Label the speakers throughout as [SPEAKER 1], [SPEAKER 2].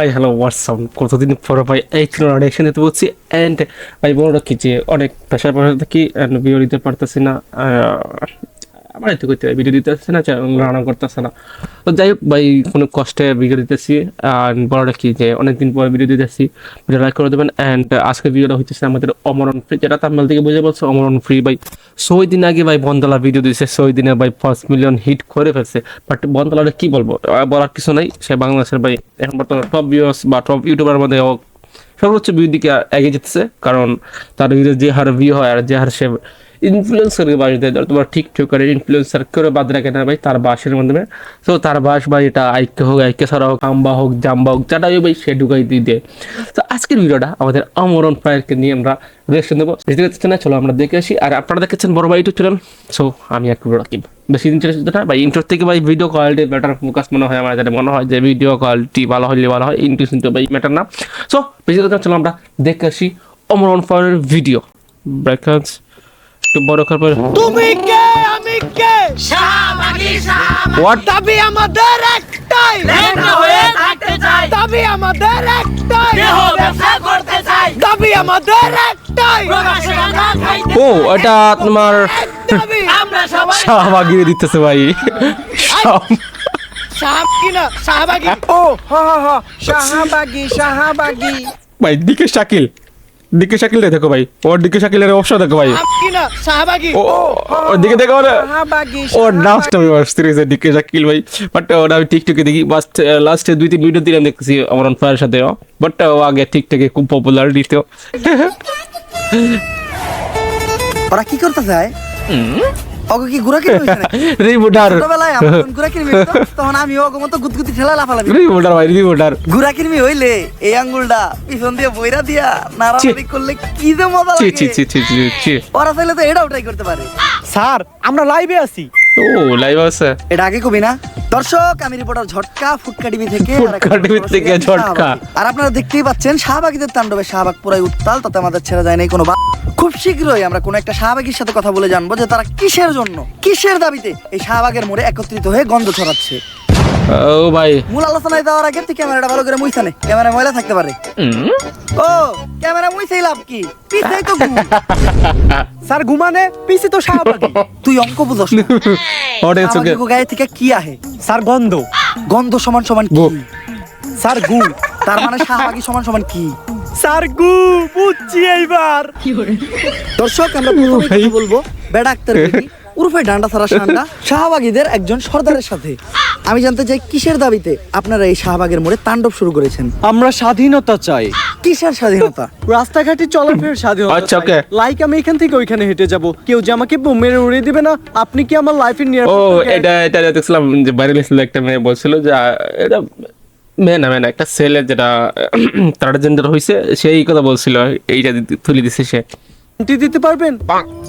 [SPEAKER 1] Hi hello WhatsApp কতদিন পর ভাই এই ছিল রিয়াকশন দিতে বলছি অ্যান্ড ভাই বলে রাখি যে অনেক প্রেশার প্রেশার থাকি অ্যান্ড ভিডিও দিতে পারতেছি না আমার এতে করতে ভিডিও দিতে আসছে না রান্না করতেছে না। তো যাই হোক ভাই, কোনো কষ্টে ভিডিও দিতেছি, আর বড়টা কি যে অনেকদিন পর ভিডিও দিতেছি ভিডিও লাইক করে দেবেন অ্যান্ড আজকে ভিডিওটা হচ্ছে আমাদের অমরণ ফ্রি যেটা তামিল থেকে বুঝে বলছে, অমরণ ফ্রি ভাই। ছয় দিন আগে ভাই বন্দলা ভিডিও দিয়েছে ছয় দিনে ভাই ফার্স্ট মিলিয়ন হিট করে ফেলছে। বাট বন্দলাটা কি বলব বলার কিছু নাই, সে বাংলাদেশের ভাই, এখন বর্তমানে টপ ভিউস বা টপ ইউটিউবার মধ্যে সর্বোচ্চ ভিউ দিকে এগিয়ে যেতেছে, কারণ তার ভিডিও যে হার ভিউ হয়, আর যে হার সে ইনফ্লুয়েন্সারকে বাস দেয়, ধর তোমার টিকটকারের ইনফ্লুয়েন্সার করে বাদ রাখে না ভাই, তার বাসের মাধ্যমে। তো তার বাস ভাই এটা আইক্য হোক, আইক্য ছাড়া হোক, আম্বা হোক, জাম্বা হোক, যাটাই ভাই সে ঢুকাই দিয়ে দেয়। তো আজকের ভিডিওটা আমাদের আমরণ প্রায়কে নিয়ে আমরা রিয়েকশন দেবো। দেখতে না? চলো আমরা দেখে আসি। আর আপনারা দেখেছেন বড় ভাই ইউটিউব চ্যানেল সো আমি একটু রাকিব বেশি ইন্টারেস্ট না? ভাই ইন্টার থেকে ভাই ভিডিও কোয়ালিটি বেটার ফোকাস মনে হয় আমার যেটা মনে হয় যে ভিডিও কোয়ালিটি ভালো হলে ভালো হয় ইন্টারেস্ট কিন্তু ভাই ম্যাটার না। সো বেশি চলো আমরা দেখে আসি অমরণ ফায়ারের ভিডিও ব্রেকান্স একটু বড় করার পর
[SPEAKER 2] তুমি কে? আমি কে?
[SPEAKER 3] শাহবাগী শাহবাগী।
[SPEAKER 1] হোয়াট
[SPEAKER 2] দাবি আমাদের একটাই।
[SPEAKER 3] লেখা হয়ে থাকতে চাই।
[SPEAKER 2] দাবি আমাদের একটাই।
[SPEAKER 3] দেহ ব্যবসা করতে চাই।
[SPEAKER 2] দাবি আমাদের একটাই।
[SPEAKER 1] ও এটা তোমার
[SPEAKER 3] আমরা সবাই
[SPEAKER 1] শাহবাগি দিতেছে ভাই। শাহ-
[SPEAKER 2] শাহবাগি না? শাহবাগি। ও হ হ হ শাহবাগি শাহবাগি।
[SPEAKER 1] ভাই দিকে শাকিল। দিকে শাকিল দেখো ভাই। ওর দিকে শাকিলের অবশ্য দেখো ভাই। ও ওর দিকে দেখো ওর। নাচটা আমি সিরিজের দিকে শাকিল ভাই। বাট ওটা আমি টিকটকে দেখি। বাস লাস্টে দুই তিন ভিডিও দিলাম দেখছি আমার অন ফায়ার সাথে বাট ও আগে টিকটকে খুব পপুলার দিত
[SPEAKER 4] ওরা কি করতে চায়? অগো কি গুড়া কিনে হইছে
[SPEAKER 1] রিমোটার।
[SPEAKER 4] ছোটবেলায় আমার যখন গুড়া কিনবি হইতো, তখন আমি অগো মতো গুদগুদি ঠেলা লাফালাফি
[SPEAKER 1] রিমোটার ভাই রিমোটার।
[SPEAKER 4] গুড়া কিনবি হইলে এই আঙ্গুলটা পিছন দিয়ে বইরা দিয়া নাড়ানাড়ি করলে কি যে মজা
[SPEAKER 1] চি চি
[SPEAKER 4] লাগে।
[SPEAKER 1] চি চি চি চি
[SPEAKER 4] ওরা চাইলে তো এটাও ট্রাই করতে পারে।
[SPEAKER 2] স্যার আমরা লাইভে আছি।
[SPEAKER 1] ও লাইভ আছে।
[SPEAKER 4] এটা আগে কবি না? দর্শক আমি রিপোর্টার ঝটকা ফুটকা টিভি থেকে আর
[SPEAKER 1] ফুটকা টিভি থেকে ঝটকা।
[SPEAKER 4] আর আপনারা দেখতেই পাচ্ছেন শাহবাগীদের তাণ্ডবে শাহবাগ পুরাই উত্তাল তাতে আমাদের ছেড়ে যায় নাই কোনো বা- খুব শীঘ্রই আমরা কোনো একটা শাহবাগীর সাথে কথা বলে জানব যে তারা কিসের জন্য কিসের দাবিতে এই শাহবাগের মোড়ে একত্রিত হয়ে গন্ধ ছড়াচ্ছে।
[SPEAKER 1] ও ভাই।
[SPEAKER 4] মূল আলোচনায় যাওয়ার আগে তুই ক্যামেরাটা ভালো করে মুইছা নে ক্যামেরা ময়লা থাকতে পারে। ও ক্যামেরা মুইছেই লাভ কি? পিছেই তো
[SPEAKER 2] স্যার ঘুমানে পিছে তো শাহবাগি।
[SPEAKER 4] তুই অঙ্ক বুঝস না।
[SPEAKER 1] অডিয়েন্স ওকে
[SPEAKER 4] গায়ে থেকে কি আহে?
[SPEAKER 2] স্যার গন্ধ।
[SPEAKER 4] গন্ধ সমান সমান কি?
[SPEAKER 2] স্যার গু।
[SPEAKER 4] তার মানে শাহবাগী সমান সমান কি?
[SPEAKER 2] স্যার গু বুঝছি এইবার।
[SPEAKER 4] দর্শক আমরা প্রথমে কথা বলব? বেড়া আক্তার উরফে ডান্ডা ছাড়া সান্ডা শাহবাগীদের একজন সর্দারের সাথে। আমি জানতে চাই কিসের দাবিতে আপনারা এই শাহবাগের মোড়ে তাণ্ডব শুরু করেছেন?
[SPEAKER 2] আমরা স্বাধীনতা চাই।
[SPEAKER 4] কিসের স্বাধীনতা?
[SPEAKER 2] রাস্তাঘাটে চলাফেরার স্বাধীনতা
[SPEAKER 1] আচ্ছা, okay.
[SPEAKER 2] লাইক আমি এখান থেকে ওইখানে হেঁটে যাব। কেউ যে আমাকে বোম মেরে উড়িয়ে দিবে না আপনি কি আমার লাইফের
[SPEAKER 1] ও
[SPEAKER 2] নিরাপত্তা
[SPEAKER 1] এটা এটা দেখছিলাম যে বাইরে একটা মেয়ে বলছিল যে এটা মেয়ে না মেয়ে না একটা ছেলে যেটা ট্রান্সজেন্ডার হয়েছে সেই কথা বলছিল এইটা দিতে- তুলে দিছে সে।
[SPEAKER 2] গ্যারান্টি দিতে পারবেন?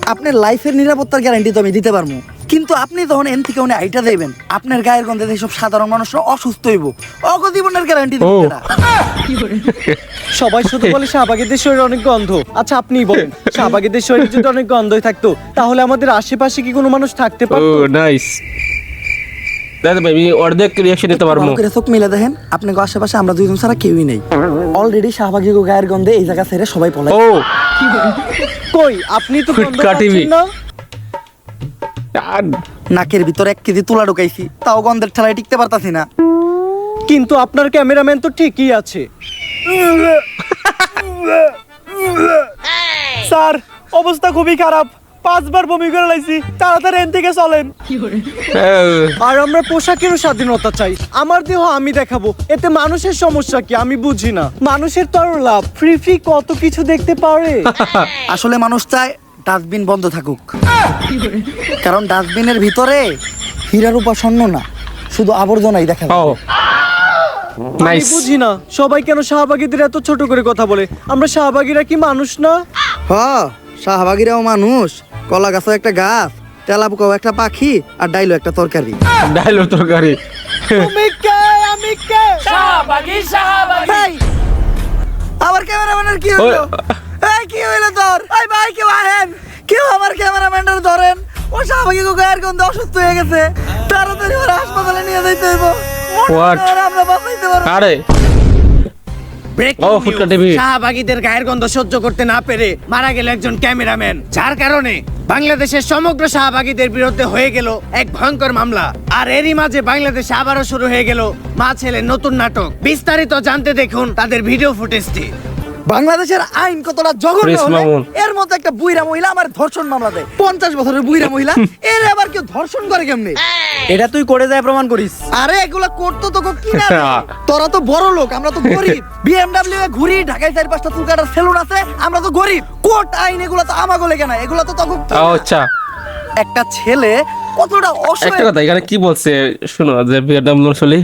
[SPEAKER 4] আপনার লাইফের নিরাপত্তার গ্যারান্টি তো আমি দিতে পারব। কিন্তু আপনি তখন এন থেকে উনি আইটা দেবেন আপনার গায়ের গন্ধে সব সাধারণ মানুষরা অসুস্থ হইব অগ জীবনের গ্যারান্টি। দিতে না
[SPEAKER 2] সবাই শুধু বলে শাহবাগীদের শরীরে অনেক গন্ধ। আচ্ছা আপনিই বলেন শাহবাগীদের শরীরে যদি অনেক গন্ধই থাকতো তাহলে আমাদের আশেপাশে কি কোনো মানুষ থাকতে পারতো?
[SPEAKER 1] নাইস দাদা ভাই আমি অর্ধেক রিয়াকশন দিতে পারব।
[SPEAKER 4] চোখ মিলে দেখেন আপনাকে আশেপাশে আমরা দুইজন ছাড়া কেউই নেই। অলরেডি শাহবাগী গায়ের গন্ধে এই জায়গা ছেড়ে সবাই পলাই
[SPEAKER 1] ও!
[SPEAKER 2] কই আপনি তো
[SPEAKER 1] ফুটকা
[SPEAKER 4] নাকের ভিতরে এক কেজি তুলা ঢুকাইছি তাও গন্ধের ঠেলায় টিকতে পারতাছি না।
[SPEAKER 2] কিন্তু আপনার ক্যামেরাম্যান তো ঠিকই আছে। স্যার অবস্থা খুবই খারাপ। পাঁচবার বমি করে লাইছি তাড়াতাড়ি এন থেকে চলেন। আর আমরা পোশাকেরও স্বাধীনতা চাই। আমার দেহ আমি দেখাবো এতে মানুষের সমস্যা কি আমি বুঝি না। মানুষের তো আরও লাভ ফ্রি ফ্রি কত কিছু দেখতে পারে।
[SPEAKER 4] আসলে মানুষ চায় ডাস্টবিন বন্ধ থাকুক। কারণ ডাস্টবিনের ভিতরে হীরার উপাসন্ন না শুধু আবর্জনাই দেখা যায়।
[SPEAKER 2] আমি বুঝি না সবাই কেন শাহবাগীদের এত ছোট করে কথা বলে? আমরা শাহবাগীরা কি মানুষ না?
[SPEAKER 4] হ শাহবাগিরাও মানুষ কলা গাছও একটা গাছ তেলাপোকাও একটা পাখি আর ডাইলো একটা তরকারি।
[SPEAKER 1] ডায়লগ তরকারি।
[SPEAKER 2] তুমি কে? আমি কে?
[SPEAKER 3] শাহবাগী শাহবাগী।
[SPEAKER 4] আমার ক্যামেরাম্যানের কি হলো এই কি হইল তোর? এই ভাই কেউ আহেন? কেউ আমার ক্যামেরাম্যানের ধরেন? ও শাহবাগি গো গায়ের গন্ধে অসুস্থ হয়ে গেছে। তাড়াতাড়ি ওরা হাসপাতালে নিয়ে যাইতে হইব। আমরা
[SPEAKER 1] আরে। ও, ফুটকা TV
[SPEAKER 2] শাহবাগীদের গায়ের গন্ধ সহ্য করতে না পেরে মারা গেল একজন ক্যামেরাম্যান। যার কারণে বাংলাদেশের সমগ্র শাহবাগীদের বিরুদ্ধে হয়ে গেল এক ভয়ঙ্কর মামলা। আর এরই মাঝে বাংলাদেশে আবারও শুরু হয়ে গেল মা ছেলের নতুন নাটক। বিস্তারিত জানতে দেখুন তাদের ভিডিও ফুটেজটি।
[SPEAKER 4] বাংলাদেশের আইন কতটা জঘন্য হলে এর মতো একটা বুইরা মহিলা আমার ধর্ষণ মামলা দেয়। পঞ্চাশ বছরের বুইরা মহিলা এর আবার কেউ ধর্ষণ করে কেমনে?
[SPEAKER 2] এটা তুই করে যায় প্রমাণ করিস।
[SPEAKER 4] আরে এগুলা করতো তো কি না তোরা তো বড় লোক আমরা তো গরিব। বিএমডব্লিউ এ ঘুরি ঢাকায় চার পাঁচটা চুল কাটার সেলুন আছে আমরা তো গরিব। কোর্ট আইন এগুলো তো আমাগো লেগে না এগুলো তো তখন?
[SPEAKER 1] আচ্ছা।
[SPEAKER 4] একটা ছেলে কতটা
[SPEAKER 1] একটা
[SPEAKER 4] অসহায়
[SPEAKER 1] কথা এখানে কি বলছে শোনো যে আসলে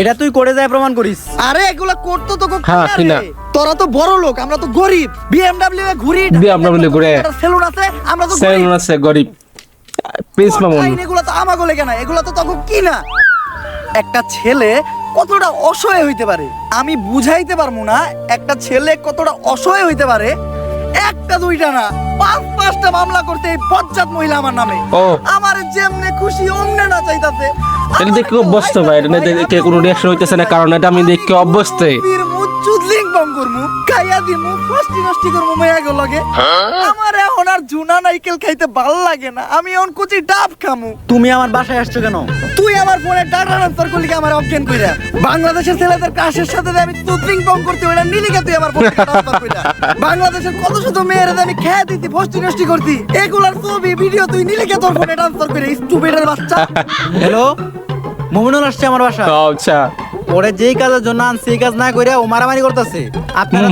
[SPEAKER 2] এটা তুই করে যায় প্রমাণ করিস।
[SPEAKER 4] আরে এগুলা করতো তো কি
[SPEAKER 1] হ্যাঁ,
[SPEAKER 4] না
[SPEAKER 1] কি না?
[SPEAKER 4] তোরা তো বড় লোক আমরা তো গরিব। বিএমডব্লিউ এ ঘুরি
[SPEAKER 1] BMW ঘুরে।
[SPEAKER 4] সেলুন আছে আমরা তো
[SPEAKER 1] সেলুন আছে গরিব। মামুন।
[SPEAKER 4] এগুলো তো আমাগো লেগে না এগুলো তো তখন কি না? একটা ছেলে কতটা অসহায় হইতে পারে? আমি বুঝাইতে পারব না, একটা ছেলে কতটা অসহায় হইতে পারে? একটা দুইটা না পাঁচ পাঁচটা মামলা করতে এই বজ্জাত মহিলা আমার নামে।
[SPEAKER 1] ও।
[SPEAKER 4] আমার যেমনে খুশি অমনে না চাইতাছে।
[SPEAKER 1] এটা দেখে অভ্যস্ত ভাই এটা দেখে কোনো রিয়াকশন হইতেছে না কারণ এটা আমি দেখে অভ্যস্ত
[SPEAKER 4] চুদলিং বং করমু খাইয়া দিমু ফষ্টি নষ্টি করমু মায়া গো লগে। আমার এখন আর জুনা নাইকেল খাইতে ভালো লাগে না আমি এখন কুচি ডাব খামু।
[SPEAKER 2] তুমি আমার বাসায় আসছো কেন?
[SPEAKER 4] তুই আমার ফোনে ডাটা ট্রান্সফার করলি কি আমার অজ্ঞান কইরা? বাংলাদেশের ছেলেদের সাথে আমি তুতলিং বং করতে ওইটা নিলি তুই আমার ফোনে ট্রান্সফার কইরা। বাংলাদেশের কত শত মেয়েরা আমি খেয়ে দিতি নষ্টি করতি। এগুলার ছবি ভিডিও তুই নিলি কে তোর ফোনে ট্রান্সফার করে? স্টুপিডের বাচ্চা।
[SPEAKER 2] হ্যালো মোমিনুল আসছে আমার বাসা
[SPEAKER 1] আচ্ছা।
[SPEAKER 2] ওরে যেই কাজের জন্য আনছে এই কাজ না করে ও মারামারি করতেছে। আপনারা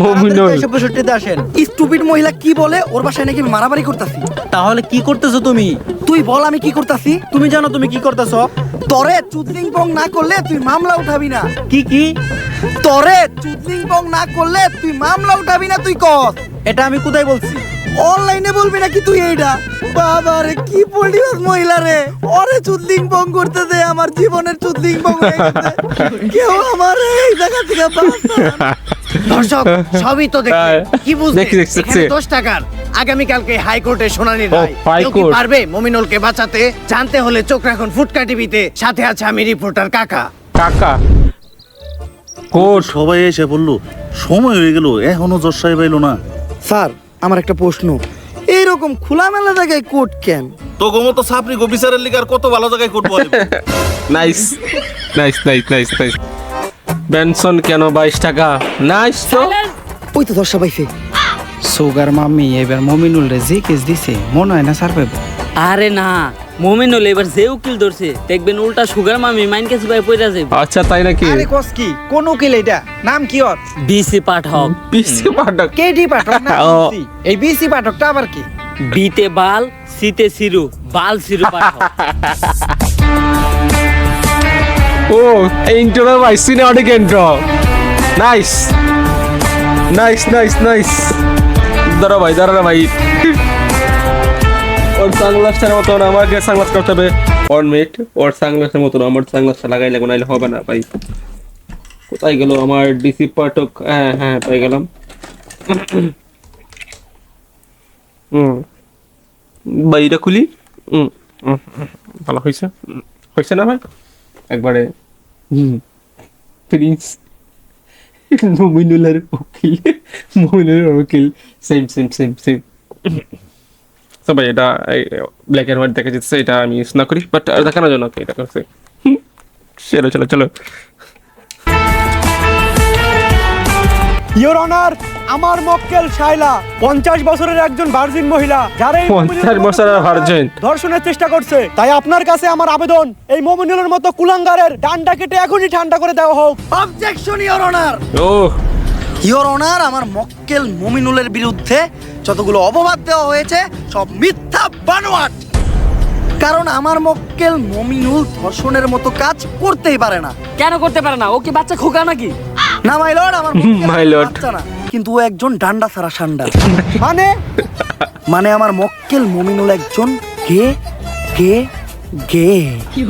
[SPEAKER 2] পঁয়ষট্টিতে আসেন।
[SPEAKER 4] স্টুপিড মহিলা কি বলে? ওর বাসায় নাকি মারামারি করতাছি।
[SPEAKER 2] তাহলে কি করতেছো তুমি?
[SPEAKER 4] তুই বল আমি কি করতাছি?
[SPEAKER 2] তুমি জানো তুমি কি করতেছো?
[SPEAKER 4] তরে চুদলিং বং না করলে তুই মামলা উঠাবি না।
[SPEAKER 2] কি কি?
[SPEAKER 4] তরে চুদলিং বং না করলে তুই মামলা উঠাবি না তুই কর
[SPEAKER 2] এটা আমি কোথায় বলছি?
[SPEAKER 4] অনলাইনে বলবি নাকি তুই এইটা বাবা রে কি পড়িস মহিলা রে। ওরে চুদলিং বং করতে দে আমার জীবনের চুদলিং বং হয়ে গেছে। কেউ আমার এই জায়গা থেকে।
[SPEAKER 2] দর্শক সবই তো দেখি
[SPEAKER 1] হ্যাঁ।
[SPEAKER 2] কি বুঝলে। দশ টাকার আগামীকালকে হাইকোর্টে শুনানি রায়। কেউ কি পারবে মমিনুলকে বাঁচাতে? জানতে হলে চোখ রাখুন ফুটকা টিভিতে। সাথে আছে আমি রিপোর্টার কাকা।
[SPEAKER 1] কাকা। কোট
[SPEAKER 5] সবাই এসে বলল সময় হয়ে গেল এখনও জজ সাহেব এলো না।
[SPEAKER 4] স্যার আমার একটা প্রশ্ন। এইরকম খোলামেলা জায়গায় কোট কেন?
[SPEAKER 5] তো মতো সাপরি গো বিচারের লিগার কত ভালো জায়গায় কোট বলে
[SPEAKER 1] nice nice nice nice nice Benson কেন বাইশ টাকা? নাইস তো
[SPEAKER 4] ওই তো দর্শক পাইছে
[SPEAKER 6] সুগার মাম্মি এবার মমিনুল রে যে কেস দিছে মনে হয় না সার পাইব
[SPEAKER 7] আরে না মোমিনুল এবার যে উকিল ধরছে দেখবেন উল্টা সুগার মামি মাইন কাছে ভাই পয়রা যাবে
[SPEAKER 1] আচ্ছা তাই নাকি?
[SPEAKER 6] আরে কস কি? কোন উকিল এটা নাম কি ওর?
[SPEAKER 7] বিসি পাঠক।
[SPEAKER 1] পিসি পাঠক?
[SPEAKER 6] কেডি পাঠক না? এই বিসি পাঠকটা আবার কি?
[SPEAKER 7] বিতে বাল সিতে সিরু বাল সিরু পাঠক।
[SPEAKER 1] ও ইন্ট্রো ভাই cinematic intro nice nice nice nice দাঁড়া ভাই দাঁড়া ভাই। ওর সানগ্লাসটার মতন আমাকে সানগ্লাস করতে হবে। ওর মিট ওর সানগ্লাসের মতন আমার সানগ্লাসটা লাগাই লাগবে নাইলে হবে না ভাই। কোথায় গেল আমার ডিসি পাঠক? হ্যাঁ হ্যাঁ পাই গেলাম। হুম। বাইরা খুলি। হুম। ভালো হয়েছে হয়েছে না ভাই? একবারে। হুম। প্রিন্স মমিনুলের উকিল। মমিনুলের উকিল। সেম সেম সেম সেম ভাই এটা ব্ল্যাক অ্যান্ড হোয়াইট দেখা যাচ্ছে এটা আমি ইউজ না করি বাট দেখানোর জন্য এটা করছে। চলো চলো চলো।
[SPEAKER 8] ইওর অনার আমার মক্কেল শাইলা পঞ্চাশ বছরের একজন ভার্জিন মহিলা যারা এই
[SPEAKER 1] 50 বছরের virgin।
[SPEAKER 8] ধর্ষণের চেষ্টা করছে। তাই আপনার কাছে আমার আবেদন এই মমিনুলের মতো কুলাঙ্গারের ডান্ডা কেটে এখনই ঠান্ডা করে দেওয়া হোক।
[SPEAKER 4] অবজেকশন ইওর অনার
[SPEAKER 1] ও
[SPEAKER 4] ইওর অনার আমার মক্কেল মমিনুলের বিরুদ্ধে যতগুলো অপবাদ দেওয়া হয়েছে সব মিথ্যা বানোয়াট। কারণ আমার মক্কেল মমিনুল ধর্ষণের মতো কাজ করতেই পারে না।
[SPEAKER 7] কেন করতে পারে না? ও কি বাচ্চা খোকা নাকি?
[SPEAKER 4] না মাই লর্ড আমার. বাচ্চা না। কিন্তু ও একজন ডান্ডা ছাড়া সান্ডা।
[SPEAKER 8] মানে?
[SPEAKER 4] মানে আমার মক্কেল মমিনুল একজন gay gay gay.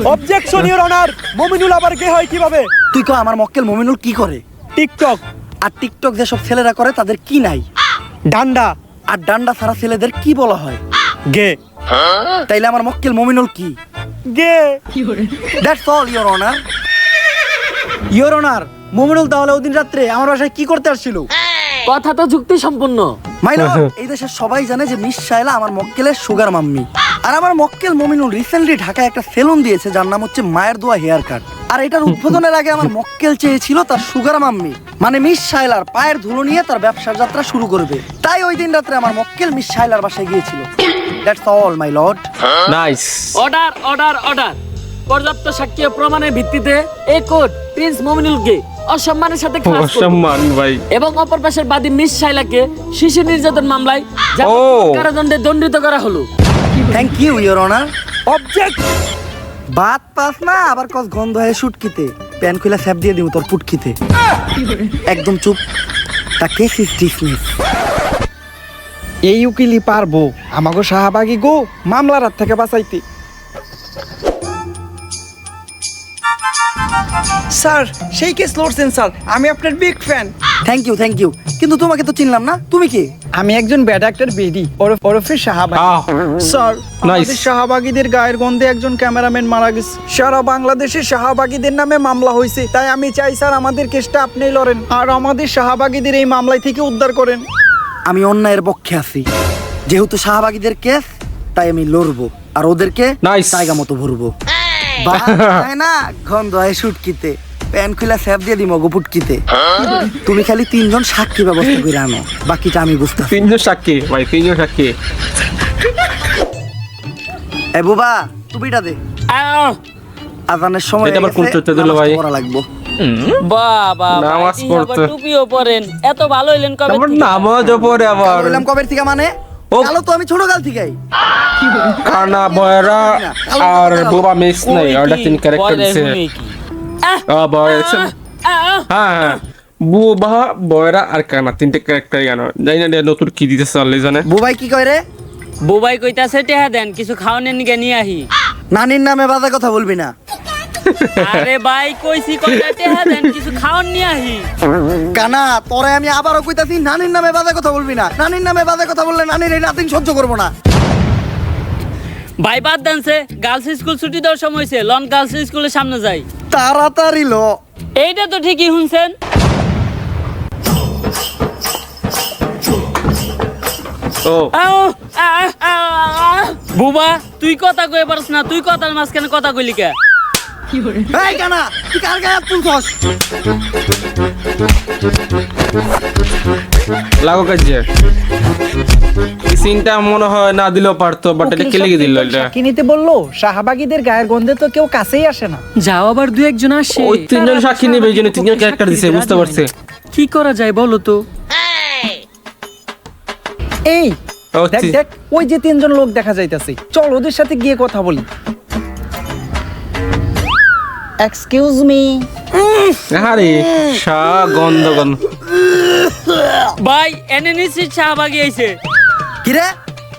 [SPEAKER 8] Objection your honour Mominul আবার কে হয় কীভাবে?
[SPEAKER 4] তুই কো আমার মক্কেল মমিনুল কি করে?
[SPEAKER 8] টিকটক।
[SPEAKER 4] আর টিকটক যেসব ছেলেরা করে তাদের কি নাই?
[SPEAKER 8] ডান্ডা।
[SPEAKER 4] আর ডান্ডা ছাড়া ছেলেদের কি বলা হয়?
[SPEAKER 8] গে।
[SPEAKER 4] তাইলে আমার মক্কেল মমিনুল কি?
[SPEAKER 8] Gay.
[SPEAKER 4] That's all your honour
[SPEAKER 6] your honour
[SPEAKER 8] Mominul তাহলে ওদিন রাত্রে আমার বাসায় কি করতে আসছিল?
[SPEAKER 7] কথা তো যুক্তি সম্পূর্ণ
[SPEAKER 4] মাই এই দেশের সবাই জানে যে মিস শাইলা আমার মক্কেলের সুগার মাম্মি। আর আমার মক্কেল মমিনুল রিসেন্টলি ঢাকায় একটা সেলুন দিয়েছে যার নাম হচ্ছে মায়ের দোয়া হেয়ার কাট। আর এটার উদ্বোধনের আগে আমার মক্কেল চেয়েছিল তার সুগার মাম্মি মানে মিস শাইলার পায়ের ধুলো নিয়ে তার ব্যবসার যাত্রা শুরু করবে। তাই ওই দিন রাত্রে আমার মক্কেল মিস শাইলার বাসায় গিয়েছিল। That's all my lord
[SPEAKER 1] nice
[SPEAKER 7] order order order পর্যাপ্ত সাক্ষী প্রমাণের ভিত্তিতে এই কোর্ট প্রিন্স মমিনুলকে অসম্মানের সাথে করবে।
[SPEAKER 1] অসম্মান ভাই।
[SPEAKER 7] এবং অপর পাশের বাদী মিস শাইলাকে শিশু নির্যাতন মামলায় কারাদণ্ডে দণ্ডিত করা হলো।
[SPEAKER 4] Thank you your honour object Baat পাস না আবার কস গন্ধ হয় শুটকিতে প্যান খুলে স্যাপ দিয়ে দিব তোর পুটকিতে। একদম চুপ। তা কেস ইজ ডিসমিস
[SPEAKER 6] এই উকিলই পারব। আমাকে শাহবাগি গো মামলার হাত থেকে বাঁচাইতে। স্যার সেই কেস লড়ছেন স্যার আমি আপনার big fan
[SPEAKER 4] thank you thank you কিন্তু তোমাকে তো চিনলাম না তুমি কি?
[SPEAKER 6] আমি একজন ব্যাড অ্যাক্টর বেডি ওরফ ওরফে শাহবাগি। স্যার আমাদের শাহবাগীদের গায়ের গন্ধে একজন ক্যামেরাম্যান মারা গেছে। সারা বাংলাদেশে শাহবাগীদের নামে মামলা হয়েছে। তাই আমি চাই স্যার আমাদের কেসটা আপনিই লড়েন। আর আমাদের শাহবাগীদের এই মামলায় থেকে উদ্ধার করেন।
[SPEAKER 4] আমি অন্যায়ের পক্ষে আছি। যেহেতু শাহবাগীদের কেস তাই আমি লড়বো। আর ওদেরকে জায়গা মতো ভরবো। বাস না গন্ধ হয় শুটকিতে প্যান খুলে স্যাপ দিয়ে দিম গোপুটকিতে তুমি খালি তিনজন সাক্ষী ব্যবস্থা করে আনো বাকিটা আমি বুঝতে
[SPEAKER 1] তিনজন সাক্ষী ভাই তিনজন সাক্ষী।
[SPEAKER 4] এ বুবা টুপিটা দে। আজানের সময়
[SPEAKER 1] এটা আবার কোন চরিত্র দিল ভাই?
[SPEAKER 4] পড়া লাগবো।
[SPEAKER 7] বাবা
[SPEAKER 1] নামাজ পড়তে।
[SPEAKER 7] টুপিও পরেন। এত ভালো হইলেন কবে
[SPEAKER 1] নামাজও পড়ে আবার।
[SPEAKER 4] বললাম কবের থেকে মানে?
[SPEAKER 1] ও।
[SPEAKER 4] কালো তো আমি ছোট কাল থেকেই।
[SPEAKER 1] কানা বয়রা আর বোবা মিস নাই ওটা তিন ক্যারেক্টার দিছে।
[SPEAKER 7] আহ,
[SPEAKER 1] বয় হ্যাঁ হ্যাঁ। বুবা বয়রা আর কানা তিনটে ক্যারেক্টার জানো। জানি না নতুন কি দিতেছে আল্লাহ জানে
[SPEAKER 4] বুবাই কি কয় রে?
[SPEAKER 7] বুবাই কইতাছে টেহা দেন কিছু খাওয়ানোর নিকে নিয়ে আহি।
[SPEAKER 4] নানির নামে বাজে কথা বলবি না।
[SPEAKER 7] আরে ভাই কইছি কিছু খাওয়ান নিয়ে আহি।
[SPEAKER 4] কানা তোরে আমি আবারও কইতাছি নানির নামে বাজে কথা বলবি না। নানির নামে বাজে কথা বললে নানির এই নাতিন সহ্য করব না।
[SPEAKER 7] ভাই বাদ দেনছে গার্লস স্কুল ছুটি দেওয়ার সময় হয়েছে লন গার্লস স্কুলের সামনে যাই।
[SPEAKER 4] তাড়াতাড়ি লো।
[SPEAKER 7] এইটা তো ঠিকই শুনছেন। বুবা তুই কথা কয়ে পারস না তুই কথার মাঝখানে কথা কইলি কে?
[SPEAKER 4] এই কানা তুই কার গায়ে হাত তুলছস?
[SPEAKER 1] লাগো কাজে এই সিনটা মনে হয় না দিলেও পারতো বাট এটা কে দিল এটা?
[SPEAKER 6] সাক্ষী নিতে বলল শাহবাগীদের গায়ের গন্ধে তো কেউ কাছেই আসে না।
[SPEAKER 7] যাও আবার দু একজন আসে।
[SPEAKER 1] ওই তিনজন সাক্ষী নেবে এই জন্য তিনজন ক্যারেক্টার দিছে বুঝতে পারছে।
[SPEAKER 7] কি করা যায় বলো তো?
[SPEAKER 6] এই দেখ দেখ ওই যে তিনজন লোক দেখা যাইতাছে। চল ওদের সাথে গিয়ে কথা বলি। এক্সকিউজ মি
[SPEAKER 1] আরে সা গন্ধ গন্ধ।
[SPEAKER 7] ভাই এনে নিশ্চিত শাহবাগি আইছে।
[SPEAKER 4] কিরে?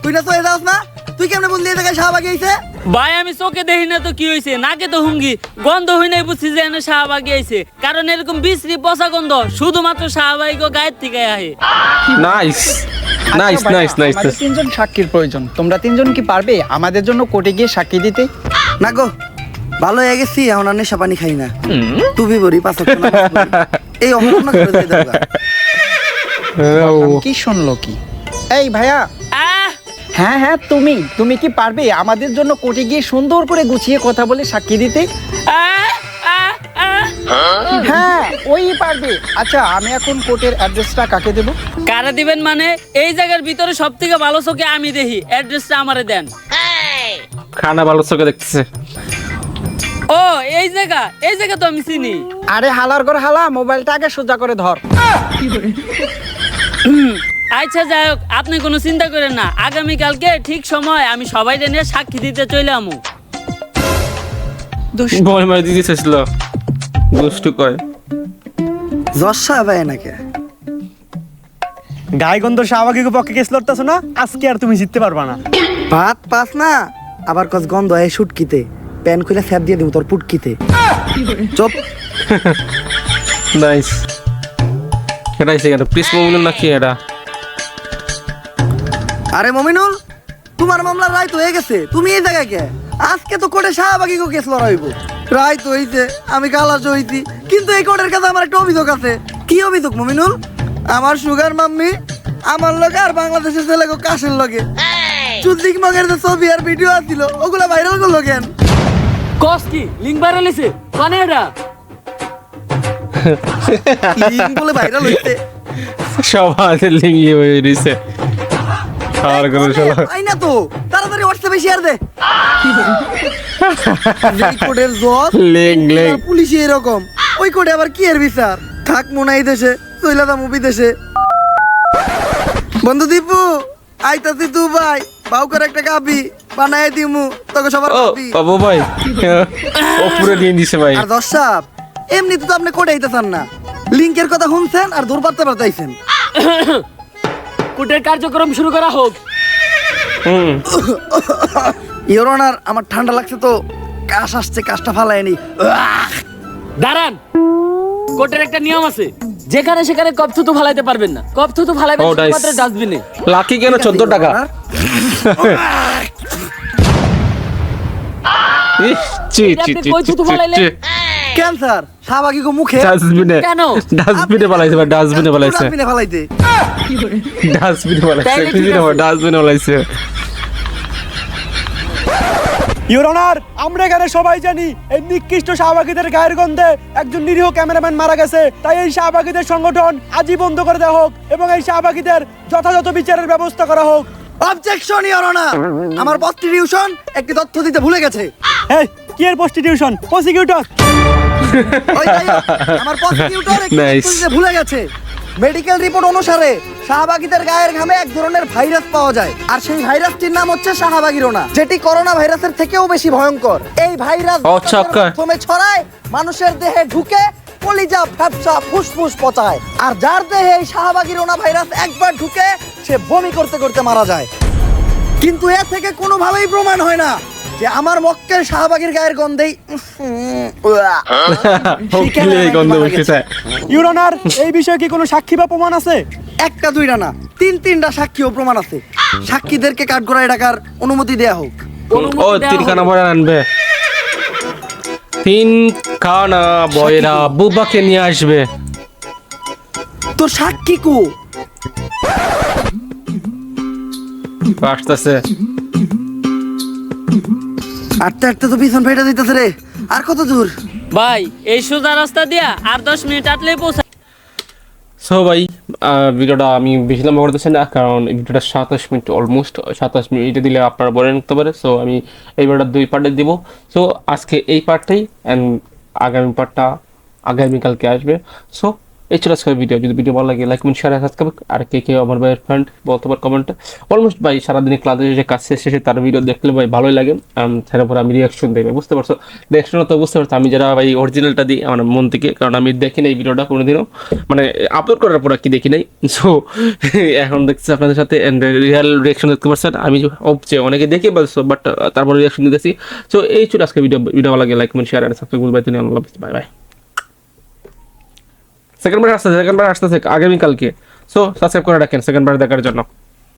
[SPEAKER 4] তুই না তো এ যাস না? তুই কেমনে বললি এই জায়গায় শাহবাগি আইছে?
[SPEAKER 7] ভাই আমি চোখে দেখি না তো কি হয়েছে নাকে তো হুঙ্গি গন্ধ হই নাই বুঝছি যে এনে শাহবাগি আইছে। কারণ এরকম বিশ্রী পচা গন্ধ শুধুমাত্র শাহবাগি গায়ের থেকে আহে।
[SPEAKER 1] নাইস নাইস নাইস নাইস
[SPEAKER 6] তিনজন সাক্ষীর প্রয়োজন। তোমরা তিনজন কি পারবে আমাদের জন্য কোর্টে গিয়ে সাক্ষী দিতে?
[SPEAKER 4] না গো ভালো হয়ে গেছি এখন আর নেশা পানি খাই না। টুপি বড়ি পাঁচ। এই অপরাধ করে দিয়ে দাও
[SPEAKER 6] কি শুনলো কি? এই ভাইয়া। হ্যাঁ হ্যাঁ তুমি তুমি কি পারবে? আমাদের জন্য কোর্টে গিয়ে সুন্দর করে গুছিয়ে কথা বলে সাক্ষী দিতে? হ্যাঁ ওই পারবে। আচ্ছা আমি এখন কোর্টের অ্যাড্রেসটা কাকে দেব?
[SPEAKER 7] কারা দিবেন মানে? এই জায়গার ভিতরে সব থেকে ভালো চোখে আমি দেখি। অ্যাড্রেসটা আমারে দেন।
[SPEAKER 1] খানা ভালো চোখে দেখতেছে।
[SPEAKER 7] ও এই জায়গা এই জায়গা তো আমি চিনি।
[SPEAKER 6] আরে হালার ঘর হালা মোবাইলটা আগে সোজা করে ধর।
[SPEAKER 7] আচ্ছা যাই হোক আপনি কোনো চিন্তা করেন না। আগামী কালকে ঠিক সময় আমি সবাই নিয়ে সাক্ষী দিতে চলে আমু।
[SPEAKER 1] মারি দুষ্টু কয়।
[SPEAKER 4] জ্বর সাহেব নাকি?
[SPEAKER 8] গায়গন্ধ শাহবাগীর পক্ষে কেস লড়তেছো না? আজকে আর তুমি জিততে পারবা না।
[SPEAKER 4] ভাত পাস না আবার কস গন্ধ হয় শুটকিতে প্যান খুলে স্যাপ দিয়ে দিব তোর পুটকিতে। চুপ।
[SPEAKER 1] নাইস এটা এসে কেন? প্লিজ মুভিল নাকি এটা?
[SPEAKER 4] আরে মমিনুল তোমার মামলার রায় তো হয়ে গেছে। তুমি এই জায়গায় কে? আজকে তো কোর্টে শাহবাগি কেস লড়াইবো রায় তো হইতে আমি কালাস হইতি কিন্তু এই কোর্টের কাছে আমার একটা অভিযোগ আছে। কি অভিযোগ মমিনুল? আমার সুগার মাম্মি আমার লগে আর বাংলাদেশের ছেলে কাশের লগে। চুদ্দিক মগের যে ছবি আর ভিডিও আছিল ওগুলা ভাইরাল করল কেন?
[SPEAKER 7] কস কি? লিঙ্ক ভাইরাল হইছে? কানে এটা
[SPEAKER 4] লিঙ্ক বলে ভাইরাল
[SPEAKER 1] সবার লিঙ্গি হয়ে রয়েছে আর কোনো শালা
[SPEAKER 4] আই না তো। তাড়াতাড়ি হোয়াটসঅ্যাপে শেয়ার দে।
[SPEAKER 1] লিঙ্ক লিঙ্ক
[SPEAKER 4] আর পুলিশে এরকম। ওই কোর্টে আবার কি এর বিচার? থাক মোনাই দেশে চইলাদা মুভি দেশে। বন্ধু দীপু আইতাছি তু ভাই বাউকার একটা কাবি বানায় দিমু তোকে সবার
[SPEAKER 1] বাবু ভাই। ও পুরো নিয়ে দিছে ভাই।
[SPEAKER 4] আর দর্শক এমনিতে তো আপনি কোর্টে আইতেছেন না। লিঙ্কের কথা শুনছেন আর দূর পারতে
[SPEAKER 7] কোর্টের কার্যক্রম শুরু করা হোক।
[SPEAKER 1] হুম।
[SPEAKER 4] ইওর অনার আমার ঠান্ডা লাগছে তো কাশ আসছে কাশটা ফালায়নি
[SPEAKER 7] দাঁড়ান। কোর্টের একটা নিয়ম আছে। যেখানে সেখানে কপ থুতু ফালাইতে পারবেন না। কপ থুতু ফালাইবেন. শুধুমাত্র ডাস্টবিনে
[SPEAKER 1] লাকি কেন চোদ্দ টাকা?
[SPEAKER 4] ক্যান্সার শাহবাগি গো মুখে?
[SPEAKER 1] ডাস্টবিনে
[SPEAKER 7] কেন?
[SPEAKER 1] ডাস্টবিনে পালাইছে ভাই ডাস্টবিনে পালাইছে
[SPEAKER 4] ডাস্টবিনে ফালাইতে।
[SPEAKER 1] ডাস্টবিনে পালাইছে
[SPEAKER 7] তাইলে ঠিক
[SPEAKER 1] ডাস্টবিনে
[SPEAKER 7] আছে।
[SPEAKER 1] ডাস্টবিনে পালাইছে
[SPEAKER 8] ইউর অনার আমরা এখানে সবাই জানি এই নিকৃষ্ট শাহবাগীদের গায়ের গন্ধে একজন নিরীহ ক্যামেরাম্যান মারা গেছে। তাই এই শাহবাগীদের সংগঠন আজই বন্ধ করে দেওয়া হোক এবং এই শাহবাগীদের যথাযথ বিচারের ব্যবস্থা করা হোক।
[SPEAKER 4] অবজেকশন ইওর অনার আমার প্রস্টিটিউশন একটি তথ্য দিতে ভুলে গেছে।
[SPEAKER 8] এই কি এর প্রস্টিটিউশন প্রসিকিউটর
[SPEAKER 4] আমার প্রসিকিউটর একটি তথ্য দিতে ভুলে গেছে। মেডিকেল রিপোর্ট অনুসারে শাহবাগীদের গায়ের ঘামে এক ধরনের ভাইরাস পাওয়া যায়। আর সেই ভাইরাসটির নাম হচ্ছে শাহবাগিরোনা যেটি করোনা ভাইরাসের থেকেও বেশি ভয়ঙ্কর। এই ভাইরাস প্রথমে ছড়ায় মানুষের দেহে ঢুকে কলিজা ফ্যাপসা ফুসফুস পচায়। আর যার দেহে এই শাহবাগিরোনা ভাইরাস একবার ঢুকে সে বমি করতে করতে মারা যায়। কিন্তু এ থেকে কোনোভাবেই প্রমাণ হয় না যে আমার মক্কেল শাহবাগীর গায়ের গন্ধেই
[SPEAKER 1] কি এই
[SPEAKER 8] বিষয়ে কি কোনো সাক্ষী বা প্রমাণ আছে?
[SPEAKER 4] একটা দুইটা না তিন তিনটা সাক্ষী ও প্রমাণ আছে। সাক্ষীদেরকে কাঠগড়ায় ডাকার অনুমতি দেয়া হোক।
[SPEAKER 1] ও
[SPEAKER 7] অনুমতি দেওয়া
[SPEAKER 1] তিন খানা বয় আনবে। তিন খানা বয়রা বুবাকে নিয়ে আসবে।
[SPEAKER 4] তোর সাক্ষী কো?
[SPEAKER 1] আসতেছে
[SPEAKER 4] আটটা আটটা তো পিছন ফেটে দিতেছে রে। আর কত দূর?
[SPEAKER 7] ভাই এই সোজা রাস্তা দিয়া আর দশ মিনিট আটলেই পৌঁছা
[SPEAKER 1] সো ভাই ভিডিওটা আমি বেশি লম্বা করতেছি না কারণ ভিডিওটা সাতাশ মিনিট অলমোস্ট সাতাশ মিনিটে দিলে আপনারা বলে নিতে পারে। সো আমি এই ভিডিওটা দুই পার্টে দিব। সো আজকে এই পার্টটাই অ্যান্ড আগামী পার্টটা আগামীকালকে আসবে। সো এই ছিল আজকের ভিডিও যদি ভিডিও ভালো লাগে লাইক কমেন্ট শেয়ার সাবস্ক্রাইব আর কে কে আমার ভাইয়ের ফ্রেন্ড বলতে পার কমেন্টে অলমোস্ট ভাই, সারাদিনে ক্লাসে এসে কাজ শেষে শেষে তার ভিডিও দেখলে ভাই ভালোই লাগে। তার উপর আমি রিয়াকশন দেবে বুঝতে পারছ? রিয়াকশন তো বুঝতে পারছ, আমি যারা ভাই অরিজিনালটা দিই আমার মন থেকে, কারণ আমি দেখি না এই ভিডিওটা কোনোদিনও। মানে আপলোড করার পর কি দেখি নাই। সো এখন দেখছি আপনাদের সাথে রিয়াল রিয়াকশন দেখতে পারছেন। আমি যে অনেকে দেখে বলছো বাট তারপর রিয়াকশন দিতেছি। সো এই ছিল আজকে ভিডিও ভিডিও ভালো লাগে লাইক কমেন্ট শেয়ার আর সাবস্ক্রাইব আল্লাহ বাই বাই সেকেন্ড বার আসতেছে সেকেন্ড বার আসতেছে, আগামীকালকে। সো সাবস্ক্রাইব করে রাখেন সেকেন্ড বার দেখার জন্য।